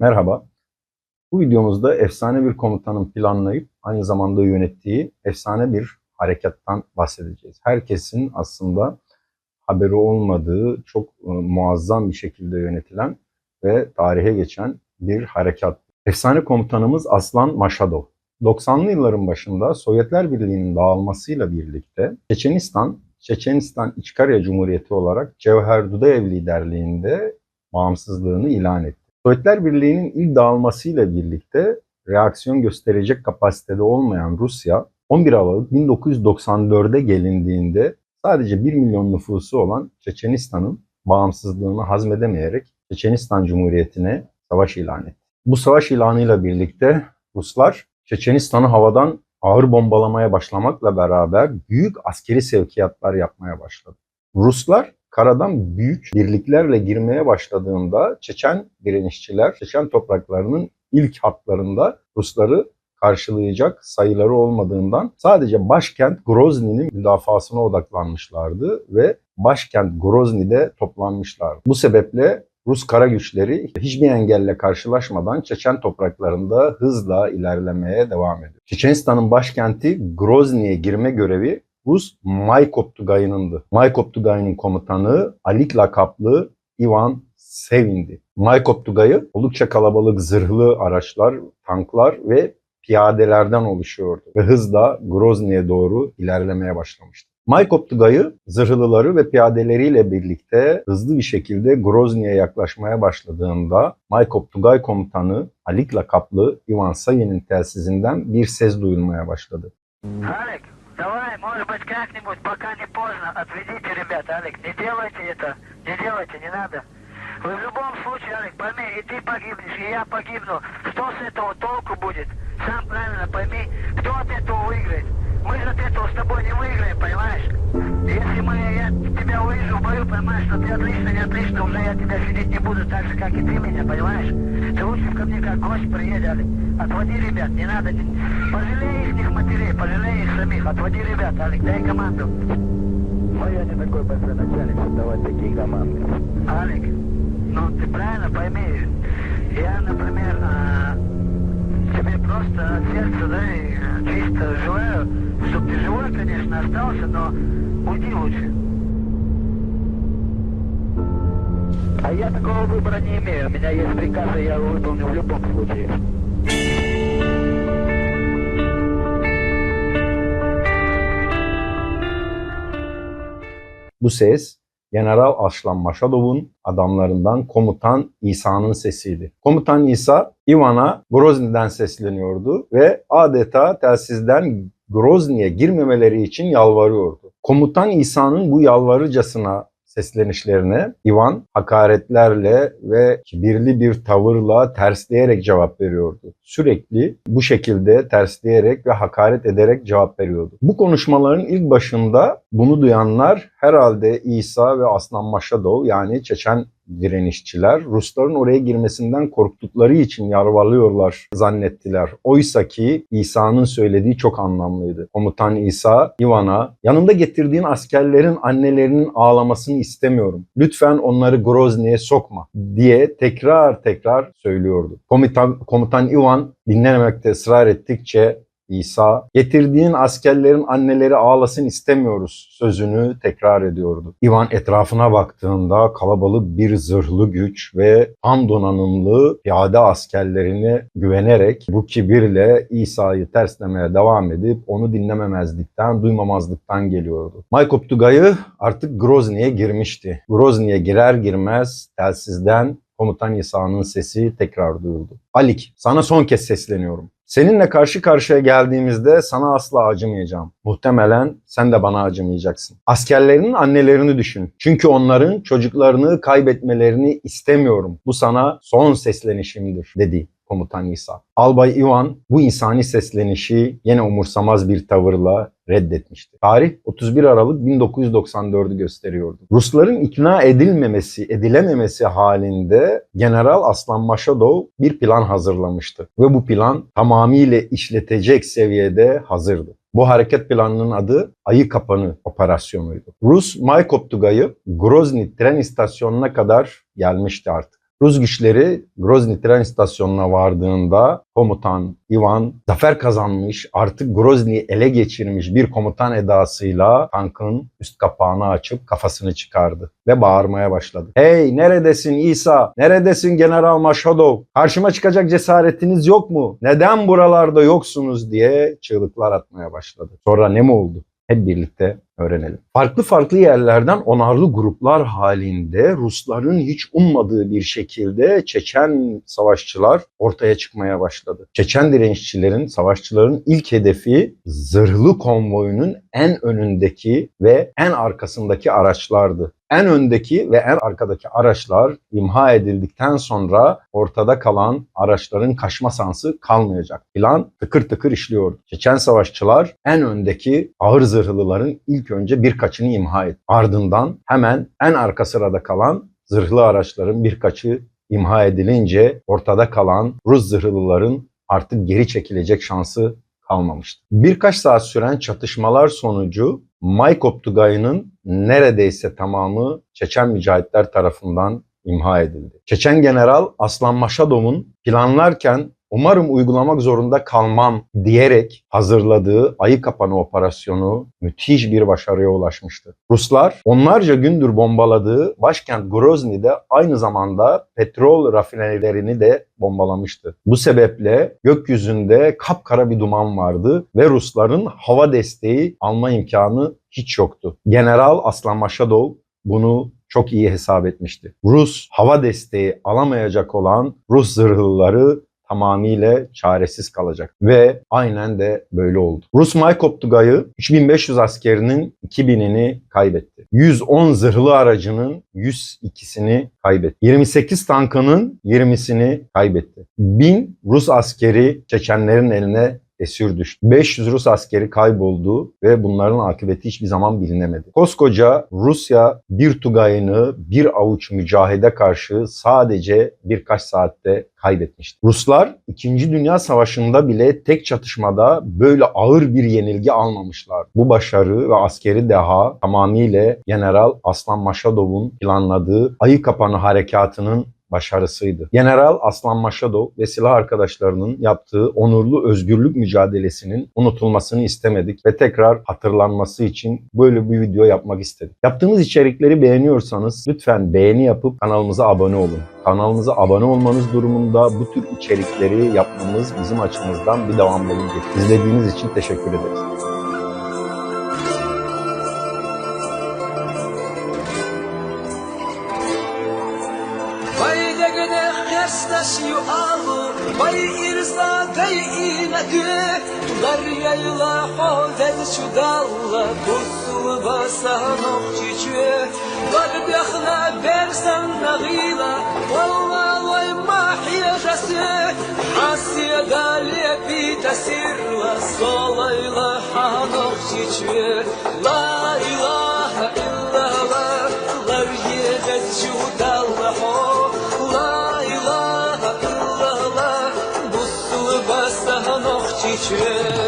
Merhaba. Bu videomuzda efsane bir komutanın planlayıp aynı zamanda yönettiği efsane bir harekattan bahsedeceğiz. Herkesin aslında haberi olmadığı çok e, muazzam bir şekilde yönetilen ve tarihe geçen bir harekat. Efsane komutanımız Aslan Maşadov. 90'lı yılların başında Sovyetler Birliği'nin dağılmasıyla birlikte Çeçenistan, Çeçenistan İçkarya Cumhuriyeti olarak Cevher Dudayev liderliğinde bağımsızlığını ilan etti. Sovyetler Birliği'nin ilk dağılmasıyla birlikte reaksiyon gösterecek kapasitede olmayan Rusya 11 Aralık 1994'e gelindiğinde sadece 1 milyon nüfusu olan Çeçenistan'ın bağımsızlığını hazmedemeyerek Çeçenistan Cumhuriyeti'ne savaş ilan etti. Bu savaş ilanıyla birlikte Ruslar Çeçenistan'ı havadan ağır bombalamaya başlamakla beraber büyük askeri sevkiyatlar yapmaya başladı. Ruslar karadan büyük birliklerle girmeye başladığında Çeçen direnişçiler Çeçen topraklarının ilk hatlarında Rusları karşılayacak sayıları olmadığından sadece başkent Grozny'nin müdafasına odaklanmışlardı ve başkent Grozny'de toplanmışlardı. Bu sebeple Rus kara güçleri hiçbir engelle karşılaşmadan Çeçen topraklarında hızla ilerlemeye devam ediyor. Çeçenistan'ın başkenti Grozny'ye girme görevi Rus Maykoptugay'ınındı. Maykoptugay'ın komutanı Alik lakaplı Ivan sevindi. Maykoptugay'ı oldukça kalabalık zırhlı araçlar, tanklar ve piyadelerden oluşuyordu ve hızla Grozny'e doğru ilerlemeye başlamıştı. Maykoptugay'ı zırhlıları ve piyadeleriyle birlikte hızlı bir şekilde Grozny'e yaklaşmaya başladığında Maykoptugay komutanı Alik lakaplı Ivan Sayin'in telsizinden bir ses duyulmaya başladı. Alik, давай, может быть, как-нибудь, пока не поздно, отведите ребят, Алик, не делайте это, не делайте, не надо. Вы в любом случае, Алик, пойми, и ты погибнешь, и я погибну. Что с этого толку будет? Сам правильно пойми, кто от этого выиграет? Мы же от этого с тобой не выиграем, понимаешь? Если мы, я тебя увижу в бою, понимаешь, что ты отлично, не отлично, уже я тебя видеть не буду так же, как и ты меня, понимаешь? Ты лучше ко мне как гость приедь, Алик. Отводи ребят, не надо, не... пожалей их матерей, пожалей их самих, отводи ребят, Алик, дай команду. Но я не такой большой начальник, чтобы давать такие команды. Алик, ну ты правильно пойми, я, например, а, тебе просто от сердца, да, и, желаю, чтобы ты живой, конечно, остался, но уйди лучше. А я такого выбора не имею. У меня есть приказы, я его выполню в любом случае. Bu General Aslan Maşadov'un adamlarından Komutan İsa'nın sesiydi. Komutan İsa Ivan'a Grozny'den sesleniyordu ve adeta telsizden Grozny'ye girmemeleri için yalvarıyordu. Komutan İsa'nın bu yalvarıcasına seslenişlerine Ivan hakaretlerle ve kibirli bir tavırla tersleyerek cevap veriyordu. Sürekli bu şekilde tersleyerek ve hakaret ederek cevap veriyordu. Bu konuşmaların ilk başında bunu duyanlar herhalde İsa ve Aslan Maşadov yani Çeçen direnişçiler Rusların oraya girmesinden korktukları için yarvalıyorlar zannettiler. Oysa ki İsa'nın söylediği çok anlamlıydı. Komutan İsa Ivan'a yanımda getirdiğin askerlerin annelerinin ağlamasını istemiyorum. Lütfen onları Grozny'ye sokma diye tekrar tekrar söylüyordu. Komutan, komutan Ivan dinlememekte ısrar ettikçe İsa, getirdiğin askerlerin anneleri ağlasın istemiyoruz sözünü tekrar ediyordu. İvan etrafına baktığında kalabalık bir zırhlı güç ve tam donanımlı piyade askerlerine güvenerek bu kibirle İsa'yı terslemeye devam edip onu dinlememezlikten, duymamazlıktan geliyordu. Maykop Tugay'ı artık Grozny'ye girmişti. Grozny'ye girer girmez telsizden komutan İsa'nın sesi tekrar duyuldu. Alik, sana son kez sesleniyorum. Seninle karşı karşıya geldiğimizde sana asla acımayacağım. Muhtemelen sen de bana acımayacaksın. Askerlerinin annelerini düşün. Çünkü onların çocuklarını kaybetmelerini istemiyorum. Bu sana son seslenişimdir dedi komutan İsa. Albay Ivan bu insani seslenişi yine umursamaz bir tavırla reddetmişti. Tarih 31 Aralık 1994'ü gösteriyordu. Rusların ikna edilmemesi, edilememesi halinde General Aslan Maşadov bir plan hazırlamıştı. Ve bu plan tamamıyla işletecek seviyede hazırdı. Bu hareket planının adı Ayı Kapanı operasyonuydu. Rus Maykop Tugayı Grozny tren istasyonuna kadar gelmişti artık. Rus güçleri Grozny tren istasyonuna vardığında komutan Ivan zafer kazanmış, artık Grozny'yi ele geçirmiş bir komutan edasıyla tankın üst kapağını açıp kafasını çıkardı ve bağırmaya başladı. Hey neredesin İsa? Neredesin General Mashadov? Karşıma çıkacak cesaretiniz yok mu? Neden buralarda yoksunuz diye çığlıklar atmaya başladı. Sonra ne mi oldu? Hep birlikte öğrenelim. Farklı farklı yerlerden onarlı gruplar halinde Rusların hiç ummadığı bir şekilde Çeçen savaşçılar ortaya çıkmaya başladı. Çeçen direnişçilerin, savaşçıların ilk hedefi zırhlı konvoyunun en önündeki ve en arkasındaki araçlardı. En öndeki ve en arkadaki araçlar imha edildikten sonra ortada kalan araçların kaçma sansı kalmayacak. Plan tıkır tıkır işliyordu. Çeçen savaşçılar en öndeki ağır zırhlıların ilk önce birkaçını imha etti. Ardından hemen en arka sırada kalan zırhlı araçların birkaçı imha edilince ortada kalan Rus zırhlıların artık geri çekilecek şansı kalmamıştı. Birkaç saat süren çatışmalar sonucu Maykop Tugayı'nın neredeyse tamamı Çeçen mücahitler tarafından imha edildi. Çeçen General Aslan Maşadov'un planlarken umarım uygulamak zorunda kalmam diyerek hazırladığı ayı kapanı operasyonu müthiş bir başarıya ulaşmıştı. Ruslar onlarca gündür bombaladığı başkent Grozny'de aynı zamanda petrol rafinerilerini de bombalamıştı. Bu sebeple gökyüzünde kapkara bir duman vardı ve Rusların hava desteği alma imkanı hiç yoktu. General Aslan Maşadov bunu çok iyi hesap etmişti. Rus hava desteği alamayacak olan Rus zırhlıları tamamıyla çaresiz kalacak. Ve aynen de böyle oldu. Rus Maykop Tugayı 3500 askerinin 2000'ini kaybetti. 110 zırhlı aracının 102'sini kaybetti. 28 tankının 20'sini kaybetti. 1000 Rus askeri Çeçenlerin eline esir düştü. 500 Rus askeri kayboldu ve bunların akıbeti hiçbir zaman bilinemedi. Koskoca Rusya bir Tugay'ını bir avuç mücahide karşı sadece birkaç saatte kaybetmişti. Ruslar 2. Dünya Savaşı'nda bile tek çatışmada böyle ağır bir yenilgi almamışlar. Bu başarı ve askeri deha tamamıyla General Aslan Maşadov'un planladığı Ayı Kapanı Harekatı'nın başarısıydı. General Aslan Maşadov ve silah arkadaşlarının yaptığı onurlu özgürlük mücadelesinin unutulmasını istemedik ve tekrar hatırlanması için böyle bir video yapmak istedik. Yaptığımız içerikleri beğeniyorsanız lütfen beğeni yapıp kanalımıza abone olun. Kanalımıza abone olmanız durumunda bu tür içerikleri yapmamız bizim açımızdan bir devamlılık. İzlediğiniz için teşekkür ederiz. Gene hestaşıyor alı Vay irza deyinedi Daryayla hozel şu dalla Kusul basan okçiçü Var byakhna bersan nagila Valla vay mahiyası Hasiye dali bir tesirla. Solayla 却